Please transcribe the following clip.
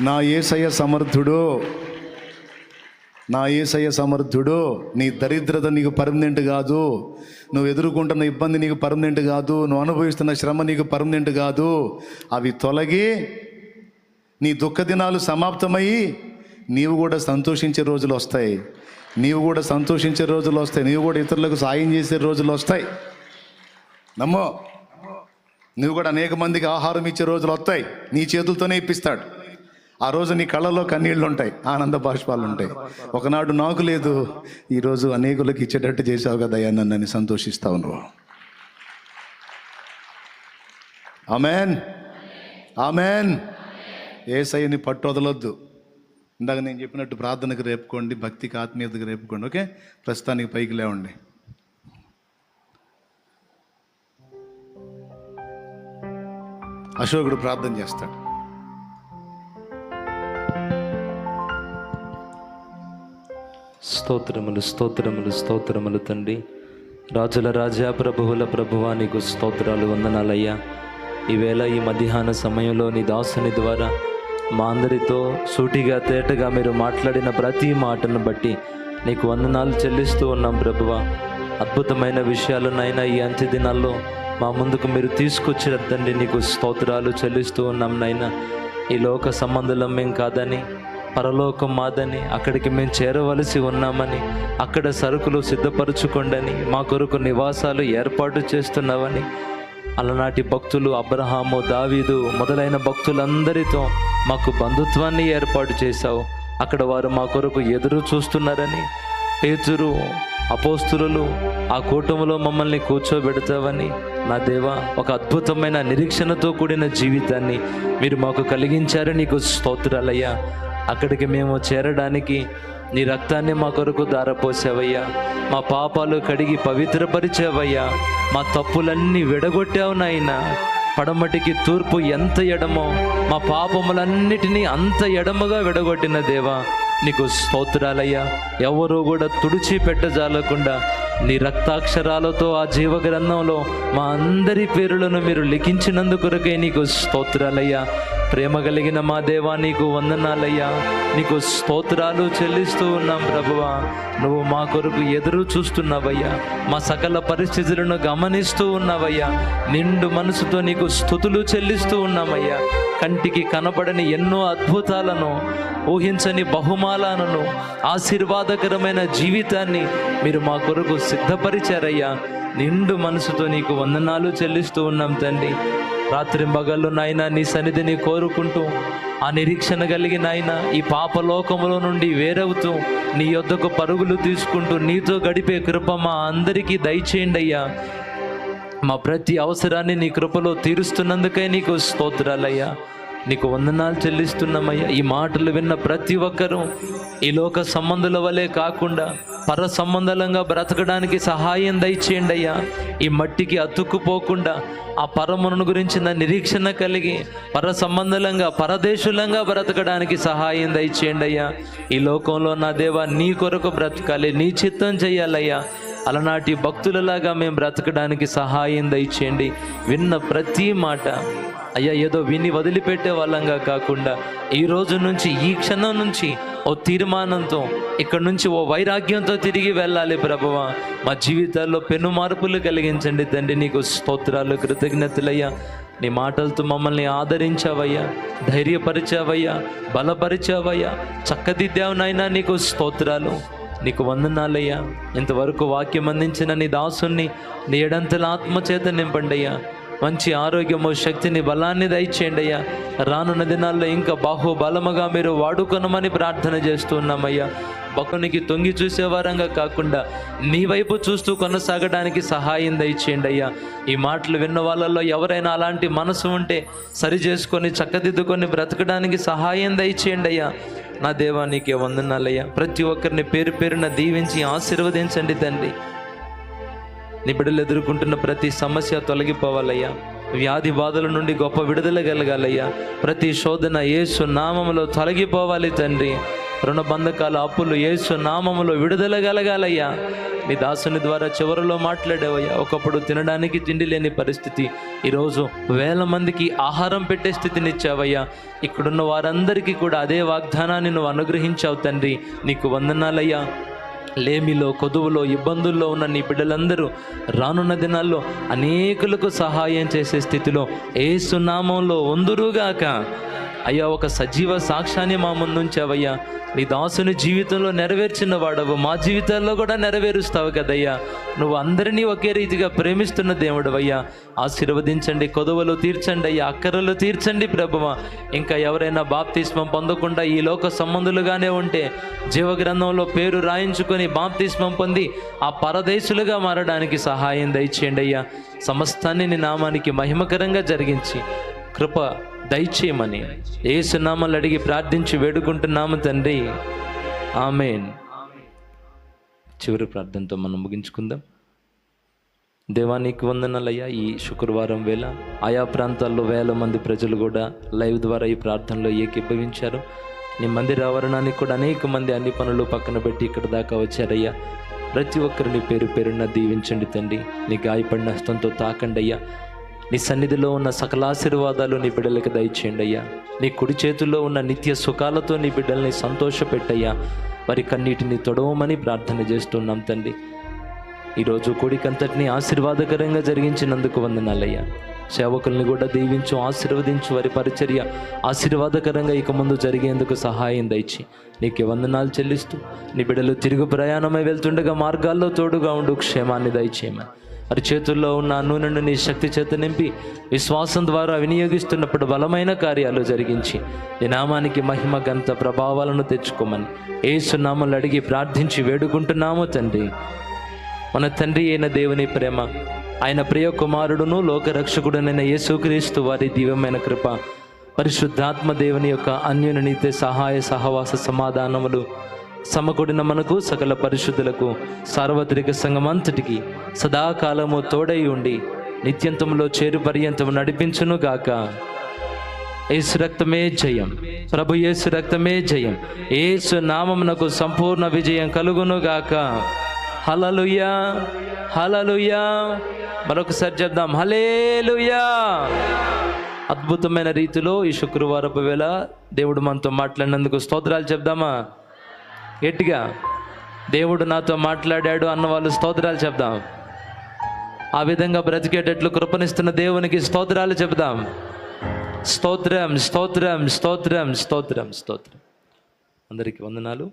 నా ఏసయ్య సమర్థుడు. నా ఏసయ్య సమర్థుడు. నీ దరిద్రత నీకు పర్మనెంట్ కాదు. నువ్వు ఎదుర్కొంటున్న ఇబ్బంది నీకు పర్మనెంట్ కాదు. నువ్వు అనుభవిస్తున్న శ్రమ నీకు పర్మనెంట్ కాదు. అవి తొలగి నీ దుఃఖ దినాలు సమాప్తమయ్యి నీవు కూడా సంతోషించే రోజులు వస్తాయి. నీవు కూడా సంతోషించే రోజులు వస్తాయి. నీవు కూడా ఇతరులకు సాయం చేసే రోజులు వస్తాయి. నమ్మో. నువ్వు కూడా అనేక మందికి ఆహారం ఇచ్చే రోజులు వస్తాయి. నీ చేతులతోనే ఇప్పిస్తాడు. ఆ రోజు నీ కళ్ళలో కన్నీళ్ళు ఉంటాయి ఆనంద బాష్పాలు ఉంటాయి ఒకనాడు నాకు లేదు ఈరోజు అనేకులకు ఇచ్చేటట్టు చేసావు కదా అయ్యా నన్ను సంతోషిస్తావు నువ్వు. ఆమెన్. ఆమెన్. ఏసైని పట్టొదలొద్దు ఇందాక నేను చెప్పినట్టు ప్రార్థనకు రేపుకోండి భక్తికి ఆత్మీయతకు రేపుకోండి ఓకే? ప్రస్తుతానికి పైకి లేవండి. అశోకుడు ప్రార్థన చేస్తాడు. స్తోత్రములు స్తోత్రములు స్తోత్రములు తండ్రి. రాజుల రాజా ప్రభువుల ప్రభువా నీకు స్తోత్రాలు వందనాలయ్యా. ఈవేళ ఈ మధ్యాహ్న సమయంలో నీ దాసుని ద్వారా మా అందరితో సూటిగా తేటగా మీరు మాట్లాడిన ప్రతి మాటను బట్టి నీకు వందనాలు చెల్లిస్తూ ఉన్నాం ప్రభువ. అద్భుతమైన విషయాలనైనా ఈ అంత్య దినాల్లో మా ముందుకు మీరు తీసుకొచ్చిన తండ్రి నీకు స్తోత్రాలు చెల్లిస్తూ ఉన్నాం నైనా ఈ లోక సంబంధులం మేం కాదని పరలోకం మాదని అక్కడికి మేము చేరవలసి ఉన్నామని అక్కడ సరుకులు సిద్ధపరచుకోండని మా కొరకు నివాసాలు ఏర్పాటు చేస్తున్నావని. అలనాటి భక్తులు అబ్రహాము దావీదు మొదలైన భక్తులందరితో మాకు బంధుత్వాన్ని ఏర్పాటు చేశావు. అక్కడ వారు మా కొరకు ఎదురు చూస్తున్నారని పేతురు అపోస్తులు ఆ కూటములో మమ్మల్ని కూర్చోబెడతావని. నా దేవా ఒక అద్భుతమైన నిరీక్షణతో కూడిన జీవితాన్ని మీరు మాకు కలిగించారు నీకు స్తోత్రాలయ్యా. అక్కడికి మేము చేరడానికి నీ రక్తాన్ని మా కొరకు దారపోసావయ్యా మా పాపాలు కడిగి పవిత్రపరిచావయ్యా. మా తప్పులన్నీ విడగొట్టావు నాయనా. పడమటికి తూర్పు ఎంత ఎడమో మా పాపములన్నిటినీ అంత ఎడమగా విడగొట్టిన దేవా నీకు స్తోత్రాలయ్యా. ఎవరూ కూడా తుడిచి పెట్టజాలకుండా నీ రక్తాక్షరాలతో ఆ జీవ గ్రంథంలో మా అందరి పేరులను మీరు లిఖించినందుకొరకే నీకు స్తోత్రాలయ్యా. ప్రేమ కలిగిన మా దేవా నీకు వందనాలయ్యా. నీకు స్తోత్రాలు చెల్లిస్తూ ఉన్నాం ప్రభువా. నువ్వు మా కొరకు ఎదురు చూస్తున్నావయ్యా. మా సకల పరిస్థితులను గమనిస్తూ ఉన్నావయ్యా. నిండు మనసుతో నీకు స్థుతులు చెల్లిస్తూ ఉన్నామయ్యా. కంటికి కనబడని ఎన్నో అద్భుతాలను ఊహించని బహుమాలను ఆశీర్వాదకరమైన జీవితాన్ని మీరు మా కొరకు సిద్ధపరిచారయ్యా. నిండు మనసుతో నీకు వందనాలు చెల్లిస్తూ ఉన్నాం తండ్రి. రాత్రి మగళ్ళు నాయన నీ సన్నిధిని కోరుకుంటూ ఆ నిరీక్షణ కలిగిన ఆయన ఈ పాపలోకములో నుండి వేరవుతూ నీ యొద్దకు పరుగులు తీసుకుంటూ నీతో గడిపే కృప మా అందరికీ దయచేయండి అయ్యా మా ప్రతి అవసరాన్ని నీ కృపలో తీరుస్తున్నందుకే నీకు స్తోత్రాలయ్యా. నీకు వందనాలు చెల్లిస్తున్నామయ్యా. ఈ మాటలు విన్న ప్రతి ఒక్కరూ ఈ లోక సంబంధుల వలె కాకుండా పర సంబంధాలంగా బ్రతకడానికి సహాయం దయచేయండి అయ్యా. ఈ మట్టికి అతుక్కుపోకుండా ఆ పరమును గురించిన నిరీక్షణ కలిగి పర సంబంధంగా పరదేశులంగా బ్రతకడానికి సహాయం దయచేయండి అయ్యా. ఈ లోకంలో నా దేవా నీ కొరకు బ్రతకాలి నీ చిత్తం చేయాలయ్యా. అలనాటి భక్తులలాగా మేము బ్రతకడానికి సహాయం దయచేయండి. విన్న ప్రతి మాట అయ్యా ఏదో విని వదిలిపెట్టే వాళ్ళంగా కాకుండా ఈ రోజు నుంచి ఈ క్షణం నుంచి ఓ తీర్మానంతో ఇక్కడ నుంచి ఓ వైరాగ్యంతో తిరిగి వెళ్ళాలి ప్రభువ. మా జీవితాల్లో పెను మార్పులు కలిగించండి తండ్రి నీకు స్తోత్రాలు కృతజ్ఞతలయ్యా. నీ మాటలతో మమ్మల్ని ఆదరించావయ్యా ధైర్యపరిచావయ్యా బలపరిచావయ్యా. చక్కదిద్దావు నాయనా నీకు స్తోత్రాలు నీకు వందనాలయ్యా. ఇంతవరకు వాక్యం అందించిన నీ దాసుని నీ ఎడంతల ఆత్మచేత నింపండి అయ్యా మంచి ఆరోగ్యము శక్తిని బలాన్ని దయచేయండి అయ్యా. రానున్న దినాల్లో ఇంకా బాహుబలముగా మీరు వాడుకొనమని ప్రార్థన చేస్తున్నామయ్యా. భక్తునికి తొంగి చూసేవారంగా కాకుండా నీ వైపు చూస్తూ కొనసాగడానికి సహాయం దయచేయండి అయ్యా. ఈ మాటలు విన్న వాళ్ళల్లో ఎవరైనా అలాంటి మనసు ఉంటే సరి చేసుకొని చక్కదిద్దుకొని బ్రతకడానికి సహాయం దయచేయండి అయ్యా. నా దేవా నీకే వందనాలయ్యా. ప్రతి ఒక్కరిని పేరు పేరున దీవించి ఆశీర్వదించండి తండ్రి. నీ బిడ్డలు ఎదుర్కొంటున్న ప్రతి సమస్య తొలగిపోవాలయ్యా. వ్యాధి బాధల నుండి గొప్ప విడుదల కలగాలయ్యా. ప్రతి శోధన ఏసు నామములో తొలగిపోవాలి తండ్రి. రుణ బంధకాల అప్పులు యేసు నామములో విడుదల కలగాలయ్యా. నీ దాసుని ద్వారా చివరిలో మాట్లాడావయ్యా. ఒకప్పుడు తినడానికి తిండి లేని పరిస్థితి. ఈరోజు వేల మందికి ఆహారం పెట్టే స్థితిని ఇచ్చావయ్యా ఇక్కడున్న వారందరికీ కూడా అదే వాగ్దానాన్ని నువ్వు అనుగ్రహించావు తండ్రి. నీకు వందనాలయ్యా. లేమిలో కొదువులో ఇబ్బందుల్లో ఉన్న నీ బిడ్డలందరూ రానున్న దినాల్లో అనేకులకు సహాయం చేసే స్థితిలో ఏ సునామంలో ఉందురుగాక. అయ్యా ఒక సజీవ సాక్ష్యాన్ని మా ముందుంచావయ్యా. నీ దాసుని జీవితంలో నెరవేర్చిన వాడవు. మా జీవితాల్లో కూడా నెరవేరుస్తావు కదయ్యా. నువ్వు అందరినీ ఒకే రీతిగా ప్రేమిస్తున్న దేవుడు అయ్యా ఆశీర్వదించండి కొదవలు తీర్చండి అయ్యా అక్కరలు తీర్చండి ప్రభువ. ఇంకా ఎవరైనా బాప్తిస్మం పొందకుండా ఈ లోక సంబంధులుగానే ఉంటే జీవగ్రంథంలో పేరు రాయించుకొని బాప్తిస్మం పొంది ఆ పరదేశులుగా మారడానికి సహాయం దయచేయండి అయ్యా. సమస్తాన్ని నీ నామానికి మహిమకరంగా జరిగించి కృప దయచేయమని ఏసునామాలు అడిగి ప్రార్థించి వేడుకుంటున్నాము తండ్రి. ఆమెన్. చివరి ప్రార్థనతో మనం ముగించుకుందాం. దేవానికి వందనాలయ్యా. ఈ శుక్రవారం వేళ ఆయా ప్రాంతాల్లో వేల మంది ప్రజలు కూడా లైవ్ ద్వారా ఈ ప్రార్థనలో ఏకీభవించారు. నీ మందిర ఆవరణానికి కూడా అనేక మంది అన్ని పనులు పక్కన పెట్టి ఇక్కడ దాకా వచ్చారయ్యా. ప్రతి ఒక్కరిని పేరు పేరున దీవించండి తండ్రి. నీ గాయపడిన హస్తంతో తాకండి అయ్యా. నీ సన్నిధిలో ఉన్న సకల ఆశీర్వాదాలు నీ బిడ్డలకు దయచేయండి అయ్యా. నీ కుడి చేతుల్లో ఉన్న నిత్య సుఖాలతో నీ బిడ్డల్ని సంతోషపెట్టయ్యా. వారి కన్నీటిని తొడవమని ప్రార్థన చేస్తున్నాం తండ్రి. ఈరోజు కోడికంతటిని ఆశీర్వాదకరంగా జరిగించినందుకు వందనాలయ్యా. సేవకుల్ని కూడా దీవించు ఆశీర్వదించు వారి పరిచర్య ఆశీర్వాదకరంగా ఇక ముందు జరిగేందుకు సహాయం దయచి నీకు వందనాలు చెల్లిస్తూ నీ బిడ్డలు తిరుగు ప్రయాణమై వెళ్తుండగా మార్గాల్లో తోడుగా ఉండు క్షేమాన్ని దయచేయమని వారి చేతుల్లో ఉన్న నూనెను నీ శక్తి చేత నింపి విశ్వాసం ద్వారా వినియోగిస్తున్నప్పుడు బలమైన కార్యాలు జరిగించి నీ నామానికి మహిమ గంత ప్రభావాలను తెచ్చుకోమని ఏసునామలు అడిగి ప్రార్థించి వేడుకుంటున్నాము తండ్రి. మన తండ్రి అయిన దేవుని ప్రేమ ఆయన ప్రియ కుమారుడును లోకరక్షకుడునైన యేసుక్రీస్తు వారి దివ్యమైన కృప పరిశుద్ధాత్మ దేవుని యొక్క అన్యునితే సహాయ సహవాస సమాధానములు సమకూడిన మనకు సకల పరిశుద్ధులకు సార్వత్రిక సంఘమంతటికి సదాకాలము తోడై ఉండి నిత్యంతములో చేరు పర్యంతము నడిపించునుగాక గాక. రక్తమే జయం. ప్రభు యేసు రక్తమే జయం. ఏసు నామమునకు సంపూర్ణ విజయం కలుగును గాక. హలలుయా హలలుయా మరొకసారి చెప్దాం. హలేలుయా అద్భుతమైన రీతిలో ఈ శుక్రవారపు వేళ దేవుడు మనతో మాట్లాడినందుకు స్తోత్రాలు చెప్దామా? గట్టిగా దేవుడు నాతో మాట్లాడాడు అన్న వాళ్ళు స్తోత్రాలు చెప్దాం. ఆ విధంగా బ్రతికేటట్లు కృపనిస్తున్న దేవునికి స్తోత్రాలు చెప్దాం. స్తోత్రం స్తోత్రం స్తోత్రం స్తోత్రం స్తోత్రం. అందరికీ వందనాలు.